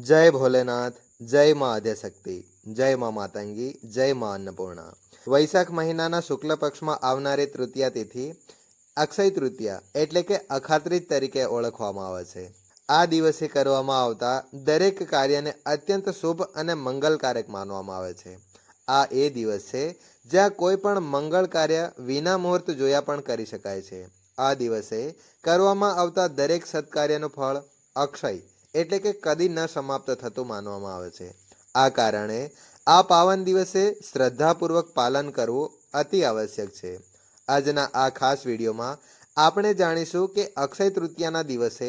જય ભોલેનાથ જય મા આદ્યશક્તિ જય મા માતંગી જય મા અન્નપૂર્ણા વૈશાખ મહિનાના શુક્લ પક્ષમાં આવનારી તૃતીયા તિથિ અક્ષય તૃતીયા એટલે કે અખાત્રીજ તરીકે ઓળખવામાં આવે છે આ દિવસે કરવામાં આવતા દરેક કાર્યને અત્યંત શુભ અને મંગલકારક માનવામાં આવે છે આ એ દિવસ છે જ્યાં કોઈ પણ મંગળ કાર્ય વિના મુહૂર્ત જોયા પણ કરી શકાય છે આ દિવસે કરવામાં આવતા દરેક સત્કાર્યનું ફળ અક્ષય એટલે કે કદી ન સમાપ્ત થતું માનવામાં આવે છે. આ કારણે આ પાવન દિવસે શ્રદ્ધાપૂર્વક પાલન કરવું અતિ આવશ્યક છે. આજના આ ખાસ વિડીયોમાં આપણે જાણીશું કે અક્ષય તૃતીયાના દિવસે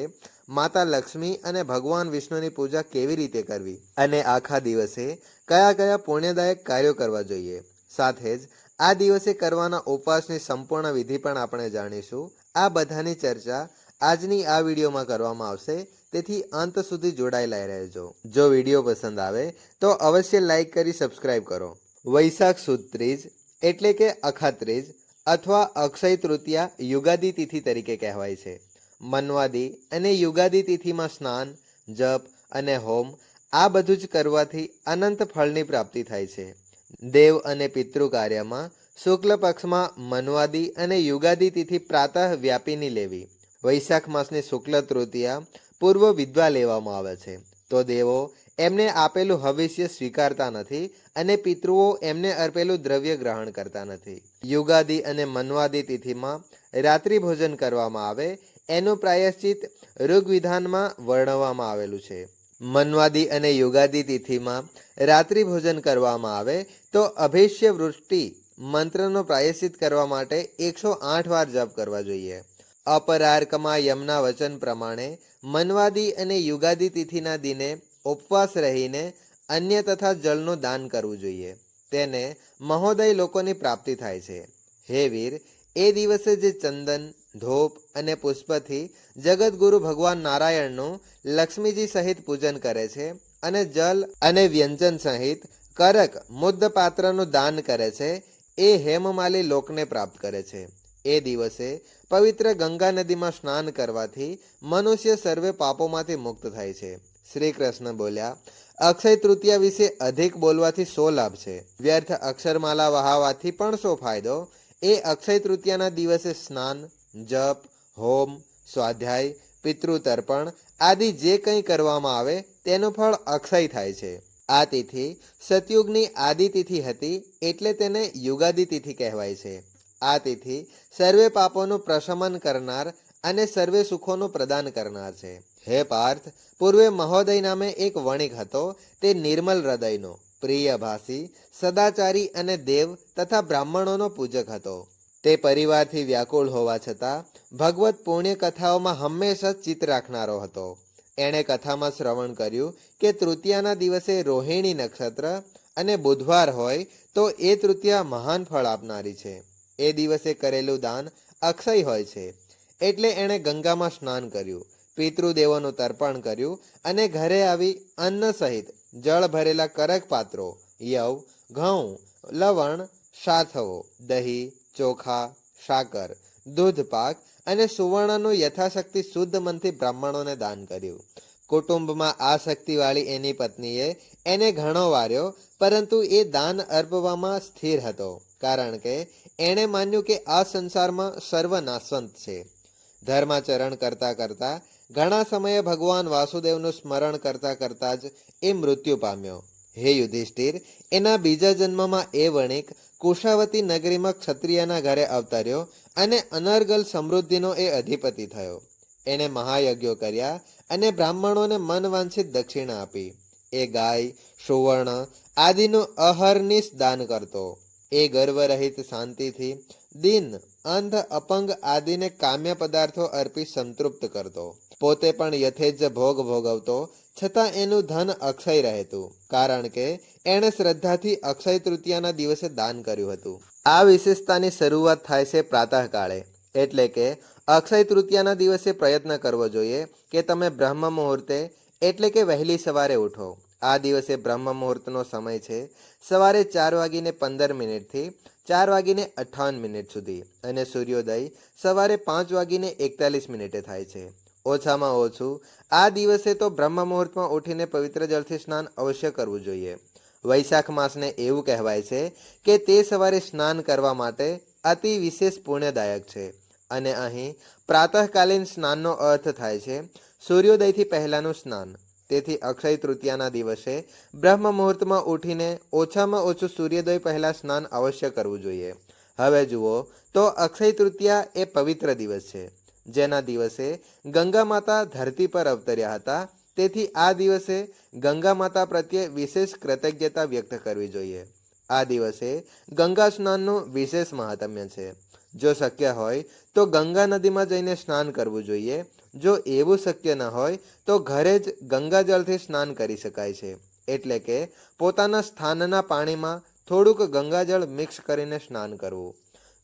માતા લક્ષ્મી અને ભગવાન વિષ્ણુની પૂજા કેવી રીતે કરવી અને આખા દિવસે કયા કયા પુણ્યદાયક કાર્યો કરવા જોઈએ. સાથે જ આ દિવસે કરવાના ઉપવાસની સંપૂર્ણ વિધિ પણ આપણે જાણીશું. આ બધાની ચર્ચા આજની આ વિડીયોમાં કરવામાં આવશે. તેથી અંત સુધી જોડાયેલા રહેજો. જો વીડિયો પસંદ આવે, તો અવશ્ય લાઇક કરી સબસ્ક્રાઇબ કરો. વૈશાખ સુદ ત્રીજ એટલે કે અખાત્રીજ અથવા અક્ષય તૃતીયા યુગાદી તિથિ તરીકે કહેવાય છે. મનવાદી અને યુગાદી તિથિમાં સ્નાન, જપ અને હોમ આ બધું જ કરવાથી અનંત ફળની પ્રાપ્તિ થાય છે. દેવ અને પિતૃ કાર્યમાં શુક્લ પક્ષમાં મનવાદી અને યુગાદી તિથિ પ્રાતઃ વ્યાપીની લેવી. વૈશાખ માસની શુક્લ તૃતીયા પૂર્વ વિદ્વા લેવામાં આવે છે. તો દેવો, એમને આપેલું ભવિષ્ય સ્વીકારતા નથી અને પિતૃઓ એમને અર્પેલું દ્રવ્ય ગ્રહણ કરતા નથી. યુગાદી અને મનવાદી તિથિમાં રાત્રિ ભોજન કરવામાં આવે, એનું પ્રાયશ્ચિત ઋગ્વિધાનમાં વર્ણવવામાં આવેલું છે. મનવાદી અને યુગાદી તિથિમાં રાત્રિ ભોજન કરવામાં આવે, તો અભિષ્ય વૃષ્ટિ મંત્રનો પ્રાયશ્ચિત કરવા માટે એકસો આઠ વાર જપ કરવા જોઈએ. અપરાર્કમાં યમના વચન પ્રમાણે મનવાદી અને યુગાદી તિથિના દિને ઉપવાસ રહીને અન્ય તથા જળનું દાન કરવું જોઈએ. તેને મહોદય લોકોની પ્રાપ્તિ થાય છે. હે વીર, એ દિવસે જે ચંદન, ધૂપ અને પુષ્પથી જગતગુરુ ભગવાન નારાયણનું લક્ષ્મીજી સહિત પૂજન કરે છે અને જલ અને વ્યંજન સહિત કરક મુદ્દ પાત્રનું દાન કરે છે, એ હેમમાલી લોકને પ્રાપ્ત કરે છે. એ દિવસે પવિત્ર ગંગા નદીમાં સ્નાન કરવાથી મનુષ્ય સર્વે પાપોમાંથી મુક્ત થાય છે. શ્રી કૃષ્ણ બોલ્યા, અક્ષય તૃતીયા વિશે અધિક બોલવાથી સો લાભ છે. વ્યર્થ અક્ષરમાલા વહાવાથી પણ સો ફાયદો. એ અક્ષય તૃતીયાના દિવસે સ્નાન, જપ, હોમ, સ્વાધ્યાય, પિતૃતર્પણ આદિ જે કંઈ કરવામાં આવે તેનું ફળ અક્ષય થાય છે. આ તિથિ સતયુગની આદિ તિથિ હતી એટલે તેને યુગાદિ તિથિ કહેવાય છે. આ તિથિ સર્વે પાપોનું પ્રશમન કરનાર અને સર્વે સુખોનું પ્રદાન કરનાર છે. હે પાર્થ, પૂર્વે મહોદય નામે એક વણિક હતો, તે નિર્મલ હૃદયનો. પ્રિયભાષી સદાચારી અને દેવ તથા બ્રાહ્મણોનો પૂજક હતો. તે પરિવારથી વ્યાકુળ હોવા છતાં, ભગવત પુણ્ય કથાઓમાં હંમેશા ચિત્ત રાખનારો હતો. એણે કથામાં શ્રવણ કર્યું કે તૃતીયાના દિવસે રોહિણી નક્ષત્ર અને બુધવાર હોય તો એ તૃતીયા મહાન ફળ આપનારી છે. એ દિવસે કરેલું દાન અક્ષય હોય છે. એટલે એણે ગંગામાં સ્નાન કર્યું, પિતૃદેવોનું તર્પણ કર્યું અને ઘરે આવી અન્ન સહિત જળ ભરેલા કરક પાત્રો, યવ, ઘઉં, લવણ, સાથવો, દહીં, ચોખા, સાકર, દૂધ પાક અને સુવર્ણનું યથાશક્તિ શુદ્ધ મનથી બ્રાહ્મણોને દાન કર્યું. કુટુંબમાં આ શક્તિવાળી એની પત્નીએ એને ઘણો વાર્યો, પરંતુ એ દાન અર્પવામાં સ્થિર હતો, કારણ કે એણે માન્યું કે આ સંસારમાં સર્વનાશવંત છે. ધર્માચરણ કરતા કરતા, ઘણા સમયે ભગવાન વાસુદેવનું સ્મરણ કરતા કરતા જ એ મૃત્યુ પામ્યો. હે યુધિષ્ઠિર, એના બીજા જન્મમાં એ વણિક કુશાવતી નગરીમાં ક્ષત્રિયના ઘરે અવતર્યો અને અનર્ગલ સમૃદ્ધિનો એ અધિપતિ થયો. એણે મહાયજ્ઞો કર્યા અને બ્રાહ્મણોને મનવાંછિત દક્ષિણા આપી. એ ગાય, સુવર્ણ આદિનું અહર્નિશ દાન કરતો. એ ગર્વરહિત શાંતિથી દિન, અંધ, અપંગ આદિને કામ્ય પદાર્થો અર્પી સંતૃપ્ત કરતો. પોતે પણ યથેજ ભોગ ભોગવતો, છતાં એનું ધન અક્ષય રહેતું. કારણ કે એણે શ્રદ્ધાથી અક્ષય તૃતીયાના દિવસે દાન કર્યું હતું. આ વિશેષતાની શરૂઆત થાય છે પ્રાતઃકાળે. એટલે કે અક્ષય તૃતીયાના દિવસે પ્રયત્ન કરવો જોઈએ કે તમે બ્રહ્મ મુહૂર્તે, એટલે કે વહેલી સવારે ઉઠો. આ દિવસે બ્રહ્મ મુહૂર્તનો સમય છે સવારે ચાર વાગીને પંદર મિનિટથી ચાર વાગીને અઠ્ઠાવન મિનિટ સુધી અને સૂર્યોદય સવારે પાંચ વાગીને એકતાલીસ મિનિટે થાય છે. ઓછામાં ઓછું, આ દિવસે તો બ્રહ્મ મુહૂર્તમાં ઉઠીને પવિત્ર જળથી સ્નાન અવશ્ય કરવું જોઈએ. વૈશાખ માસને એવું કહેવાય છે કે તે સવારે સ્નાન કરવા માટે અતિ વિશેષ પુણ્યદાયક છે. અને અહીં પ્રાતઃકાલીન સ્નાનનો અર્થ થાય છે સૂર્યોદયથી પહેલાંનું સ્નાન. તેથી અક્ષય તૃતીયાના દિવસે બ્રહ્મ મુહૂર્તમાં ઉઠીને ઓછામાં ઓછું સૂર્યોદય પહેલાં સ્નાન અવશ્ય કરવું જોઈએ. હવે જુઓ, તો અક્ષય તૃતીયા એ પવિત્ર દિવસ છે. જેના દિવસે ગંગા માતા ધરતી પર અવતર્યા હતા. તેથી આ દિવસે ગંગા માતા પ્રત્યે વિશેષ કૃતજ્ઞતા વ્યક્ત કરવી જોઈએ. આ દિવસે ગંગા સ્નાનનું વિશેષ મહાત્મ્ય છે. જો શક્ય હોય, તો ગંગા નદીમાં જઈને સ્નાન કરવું જોઈએ. જો એવું શક્ય ન હોય, તો ઘરે જ ગંગાજળથી સ્નાન કરી શકાય છે. એટલે કે, પોતાના સ્થાનના પાણીમાં થોડુંક ગંગાજળ મિક્સ કરીને સ્નાન કરવું.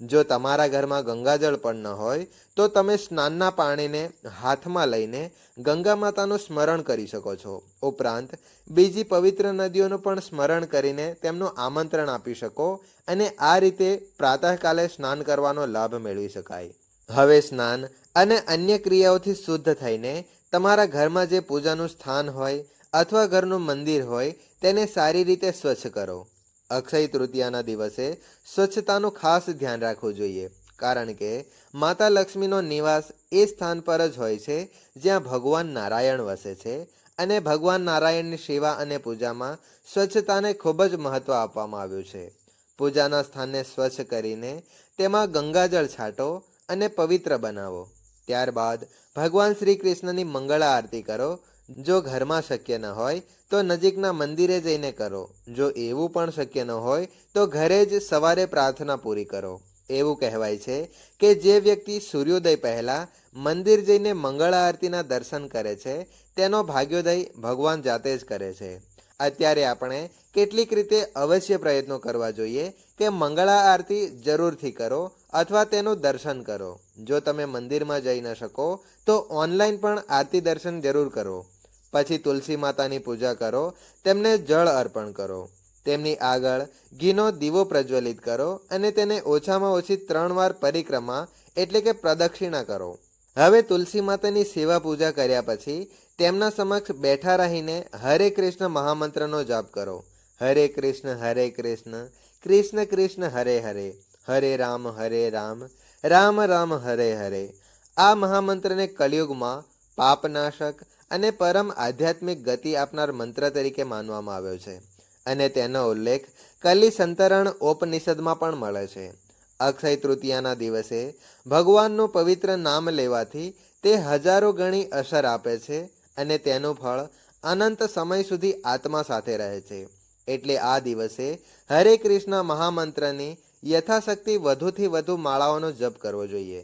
જો તમારા ઘરમાં ગંગાજળ પણ ન હોય, તો તમે સ્નાનના પાણીને હાથમાં લઈને ગંગા માતાનું સ્મરણ કરી શકો છો. ઉપરાંત, બીજી પવિત્ર નદીઓનું પણ સ્મરણ કરીને તેમનું આમંત્રણ આપી શકો અને આ રીતે પ્રાતઃકાલે સ્નાન કરવાનો લાભ મેળવી શકાય. હવે સ્નાન અને અન્ય ક્રિયાઓથી શુદ્ધ થઈને તમારા ઘરમાં જે પૂજાનું સ્થાન હોય અથવા ઘરનું મંદિર હોય તેને સારી રીતે સ્વચ્છ કરો. અક્ષય તૃતીયાના દિવસે સ્વચ્છતાનું ખાસ ધ્યાન રાખવું જોઈએ, કારણ કે માતા લક્ષ્મીનો નિવાસ એ સ્થાન પર જ હોય છે જ્યાં ભગવાન નારાયણ વસે છે અને ભગવાન નારાયણની સેવા અને પૂજામાં સ્વચ્છતાને ખૂબ જ મહત્વ આપવામાં આવ્યું છે. પૂજાના સ્થાનને સ્વચ્છ કરીને તેમાં ગંગાજળ છાંટો અને પવિત્ર બનાવો. ત્યારબાદ ભગવાન શ્રી કૃષ્ણની મંગળા આરતી કરો. જો ઘરમાં શક્ય ન હોય, તો નજીકના મંદિરે જઈને કરો. જો એવું પણ શક્ય ન હોય, તો ઘરે જ સવારે પ્રાર્થના પૂરી કરો. એવું કહેવાય છે કે જે વ્યક્તિ સૂર્યોદય પહેલાં મંદિર જઈને મંગળા આરતીના દર્શન કરે છે, તેનો ભાગ્યોદય ભગવાન જાતે જ કરે છે. અત્યારે આપણે કેટલીક રીતે અવશ્ય પ્રયત્નો કરવા જોઈએ કે મંગળા આરતી જરૂરથી કરો અથવા તેનું દર્શન કરો. જો તમે મંદિરમાં જઈ ન શકો, તો ઓનલાઈન પણ આરતી દર્શન જરૂર કરો. પછી તુલસી માતાની પૂજા કરો, તેમને જળ અર્પણ કરો. તેમની આગળ ઘીનો દીવો પ્રજ્વલિત કરો અને તેને ઓછામાં ઓછી ત્રણ વાર પરિક્રમા એટલે કે પ્રદક્ષિણા કરો. હવે તુલસી માતાની સેવા પૂજા કર્યા પછી તેમના સમક્ષ બેઠા રહીને હરે કૃષ્ણ મહામંત્રનો જાપ કરો. હરે કૃષ્ણ હરે કૃષ્ણ કૃષ્ણ કૃષ્ણ, હરે હરે હરે રામ હરે રામ રામ રામ, હરે હરે. આ મહામંત્રને કલયુગમાં પાપનાશક અને પરમ આધ્યાત્મિક ગતિ આપનાર મંત્ર તરીકે માનવામાં આવ્યો છે. અને તેનો ઉલ્લેખ કલી સંતરણ ઉપનિષદમાં પણ મળે છે. અક્ષય તૃતીયાના દિવસે ભગવાનનું પવિત્ર નામ લેવાથી તે હજારો ગણી અસર આપે છે અને તેનું ફળ અનંત સમય સુધી આત્મા સાથે રહે છે. એટલે આ દિવસે હરે કૃષ્ણ મહામંત્રની યથાશક્તિ વધુથી વધુ માળાઓનો જપ કરવો જોઈએ.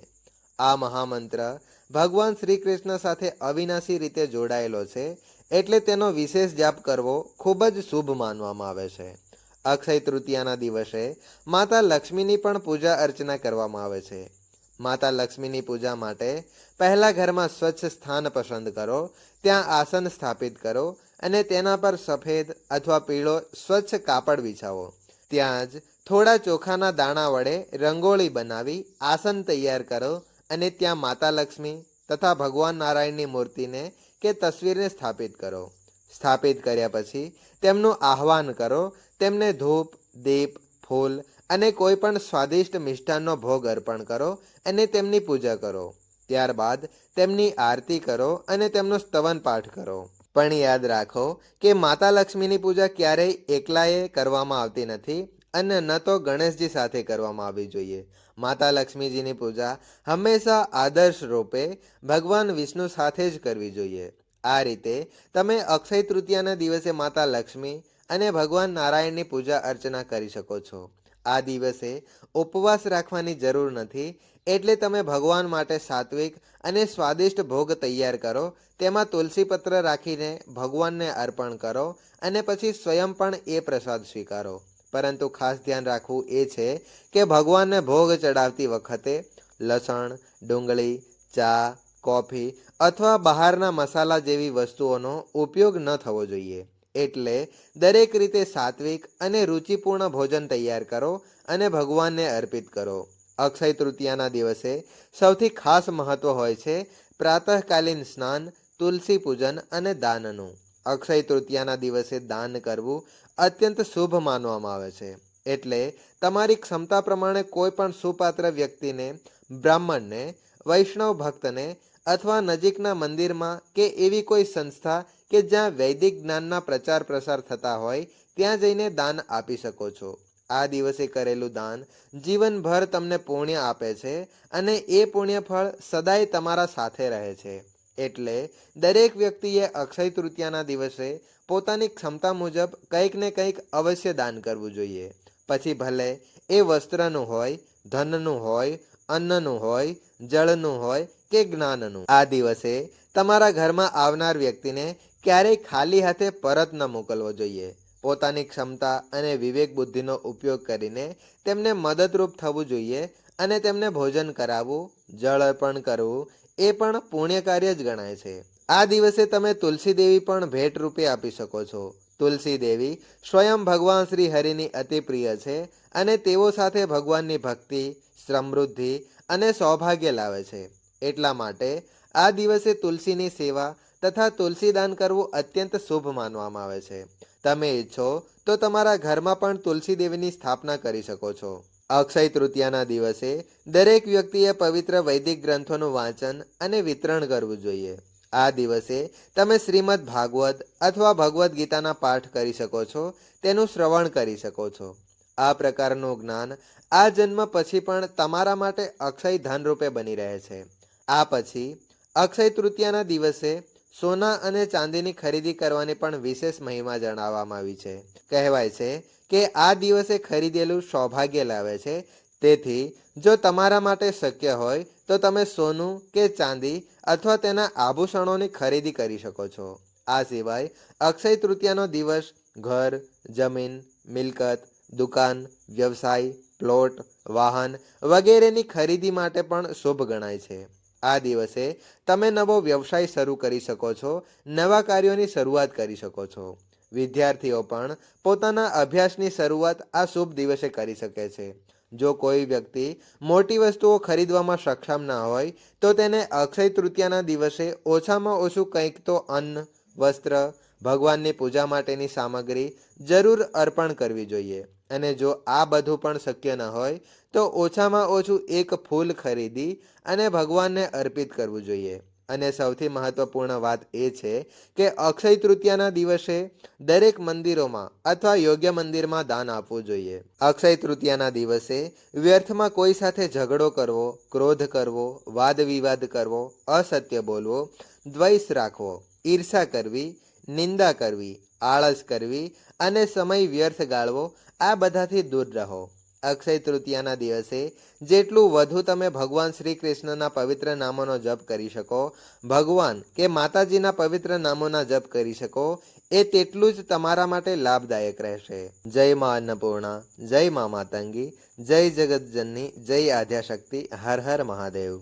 આ મહામંત્ર ભગવાન શ્રી કૃષ્ણ સાથે અવિનાશી રીતે જોડાયેલો છે એટલે તેનો વિશેષ જાપ કરવો ખૂબ જ શુભ માનવામાં આવે છે. અક્ષય તૃતીયાના દિવસે માતા લક્ષ્મીની પણ પૂજા અર્ચના કરવામાં આવે છે. માતા લક્ષ્મીની પૂજા માટે પહેલા ઘરમાં સ્વચ્છ સ્થાન પસંદ કરો, ત્યાં આસન સ્થાપિત કરો અને તેના પર સફેદ અથવા પીળો સ્વચ્છ કાપડ વિછાવો. ત્યાં જ થોડા ચોખાના દાણા વડે રંગોળી બનાવી આસન તૈયાર કરો અને ત્યાં માતા લક્ષ્મી તથા ભગવાન નારાયણની મૂર્તિને કે તસવીરને સ્થાપિત કરો. સ્થાપિત કર્યા પછી તેમનું આહ્વાન કરો, તેમને ધૂપ, દીપ, ફૂલ અને કોઈ પણ સ્વાદિષ્ટ મિષ્ટાનનો ભોગ અર્પણ કરો અને તેમની પૂજા કરો. ત્યારબાદ તેમની આરતી કરો અને તેમનો સ્તવન પાઠ કરો. પણ યાદ રાખો કે માતા લક્ષ્મીની પૂજા ક્યારેય એકલાએ કરવામાં આવતી નથી અને ન તો ગણેશજી સાથે કરવામાં આવવી જોઈએ. માતા લક્ષ્મીજીની પૂજા હંમેશા આદર્શ રૂપે ભગવાન વિષ્ણુ સાથે જ કરવી જોઈએ. આ રીતે તમે અક્ષય તૃતીયાના દિવસે માતા લક્ષ્મી અને ભગવાન નારાયણની પૂજા અર્ચના કરી શકો છો. આ દિવસે ઉપવાસ રાખવાની જરૂર નથી એટલે તમે ભગવાન માટે સાત્વિક અને સ્વાદિષ્ટ ભોગ તૈયાર કરો, તેમાં તુલસી પત્ર રાખીને ભગવાનને અર્પણ કરો અને પછી સ્વયં પણ એ પ્રસાદ સ્વીકારો. પરંતુ ખાસ ધ્યાન રાખવું એ છે કે ભગવાનને ભોગ ચડાવતી વખતે લસણ, ડુંગળી, ચા, કોફી અથવા બહારના મસાલા જેવી વસ્તુઓનો ઉપયોગ ન થવો જોઈએ. એટલે દરેક રીતે સાત્વિક અને રુચિપૂર્ણ ભોજન તૈયાર કરો અને ભગવાનને અર્પિત કરો. અક્ષય તૃતીયાના દિવસે સૌથી ખાસ મહત્વ હોય છે પ્રાતઃકાલીન સ્નાન, તુલસી પૂજન અને દાનનું. અક્ષય તૃતીયાના દિવસે દાન કરવું અત્યંત શુભ માનવામાં આવે છે. એટલે તમારી ક્ષમતા પ્રમાણે કોઈ પણ સુપાત્ર વ્યક્તિને, બ્રાહ્મણને, વૈષ્ણવ ભક્તને અથવા નજીકના મંદિરમાં કે એવી કોઈ સંસ્થા કે જ્યાં વૈદિક જ્ઞાનના પ્રચાર પ્રસાર થતા હોય, ત્યાં જઈને દાન આપી શકો છો. આ દિવસે કરેલું દાન જીવનભર તમને પુણ્ય આપે છે અને એ પુણ્ય ફળ સદાય તમારા સાથે રહે છે. એટલે દરેક વ્યક્તિએ અક્ષય તૃતીયાના દિવસે પોતાની ક્ષમતા મુજબ કંઈક ને કંઈક અવશ્ય દાન કરવું જોઈએ. પછી ભલે એ વસ્ત્રનું હોય, ધનનું હોય, અન્નનું હોય, જળનું હોય કે જ્ઞાનનું. આ દિવસે તમારા ઘરમાં આવનાર વ્યક્તિને ક્યારેય ખાલી હાથે પરત ન મોકલવો જોઈએ. પોતાની ક્ષમતા અને વિવેક બુદ્ધિનો ઉપયોગ કરીને તેમને મદદરૂપ થવું જોઈએ અને તેમને ભોજન કરાવવું, જળ અર્પણ કરવું, એ પણ પુણ્ય કાર્ય જ ગણાય છે. આ દિવસે તમે તુલસી દેવી પણ ભેટ રૂપે આપી શકો છો. તુલસી દેવી સ્વયં ભગવાન શ્રી હરિની અતિ પ્રિય છે અને તેઓ સાથે ભગવાનની ભક્તિ, સમૃદ્ધિ અને સૌભાગ્ય લાવે છે. એટલા માટે આ દિવસે તુલસીની સેવા તથા તુલસીદાન કરવું અત્યંત શુભ માનવામાં આવે છે. તમે ઈચ્છો તો તમારા ઘરમાં પણ તુલસી દેવીની સ્થાપના કરી શકો છો. અક્ષય તૃતીયાના દિવસે દરેક વ્યક્તિએ પવિત્ર વૈદિક ગ્રંથોનું વાંચન અને વિતરણ કરવું જોઈએ. આ દિવસે તમે શ્રીમદ ભાગવત અથવા ભગવદ્ ગીતાના પાઠ કરી શકો છો, તેનું શ્રવણ કરી શકો છો. આ પ્રકારનું જ્ઞાન આ જન્મ પછી પણ તમારા માટે અક્ષય ધન રૂપે બની રહે છે. આ પછી અક્ષય તૃતીયાના દિવસે સોના અને ચાંદીની ખરીદી કરવાની પણ વિશેષ મહિમા જણાવવામાં આવી છે. કહેવાય છે કે આ દિવસે ખરીદેલું સૌભાગ્ય લાવે છે. તેથી, જો તમારા માટે શક્ય હોય, તો તમે સોનું કે ચાંદી અથવા તેના આભૂષણોની ખરીદી કરી શકો છો. આ સિવાય, અક્ષય તૃતીયાનો દિવસ ઘર, જમીન, મિલકત, દુકાન, વ્યવસાય, પ્લોટ, વાહન વગેરેની ખરીદી માટે પણ શુભ ગણાય છે. આ દિવસે તમે નવો વ્યવસાય શરૂ કરી શકો છો, નવા કાર્યોની શરૂઆત કરી શકો છો. વિદ્યાર્થીઓ પણ પોતાના અભ્યાસની શરૂઆત આ શુભ દિવસે કરી શકે છે. જો કોઈ વ્યક્તિ મોટી વસ્તુઓ ખરીદવામાં સક્ષમ ના હોય, તો તેને અક્ષય તૃતીયાના દિવસે ઓછામાં ઓછું કંઈક તો અન્ન, વસ્ત્ર, ભગવાનની પૂજા માટેની સામગ્રી જરૂર અર્પણ કરવી જોઈએ. અને જો આ બધું પણ શક્ય ન હોય, તો ઓછામાં ઓછું એક ફૂલ ખરીદી અને ભગવાનને અર્પિત કરવું જોઈએ. અને સૌથી મહત્વપૂર્ણ વાત એ છે કે અક્ષય તૃતીયાના દિવસે દરેક મંદિરોમાં અથવા યોગ્ય મંદિરમાં દાન આપવું જોઈએ. અક્ષય તૃતીયાના દિવસે વ્યર્થમાં કોઈ સાથે ઝઘડો કરવો, ક્રોધ કરવો વાદ વિવાદ કરવો, અસત્ય બોલવો, દ્વૈષ રાખવો, ઈર્ષા કરવી, નિંદા કરવી આળસ કરવી અને સમય વ્યર્થ ગાળવો, આ બધાથી દૂર રહો. અક્ષય તૃતીયાના દિવસે જેટલું વધુ તમે ભગવાન શ્રી કૃષ્ણના પવિત્ર નામોનો જપ કરી શકો, ભગવાન કે માતાજીના પવિત્ર નામોના જપ કરી શકો, એ તેટલું જ તમારા માટે લાભદાયક રહેશે. જય મા અન્નપૂર્ણા, જય મા માતંગી, જય જગતજનની જય આદ્યાશક્તિ, હર હર મહાદેવ.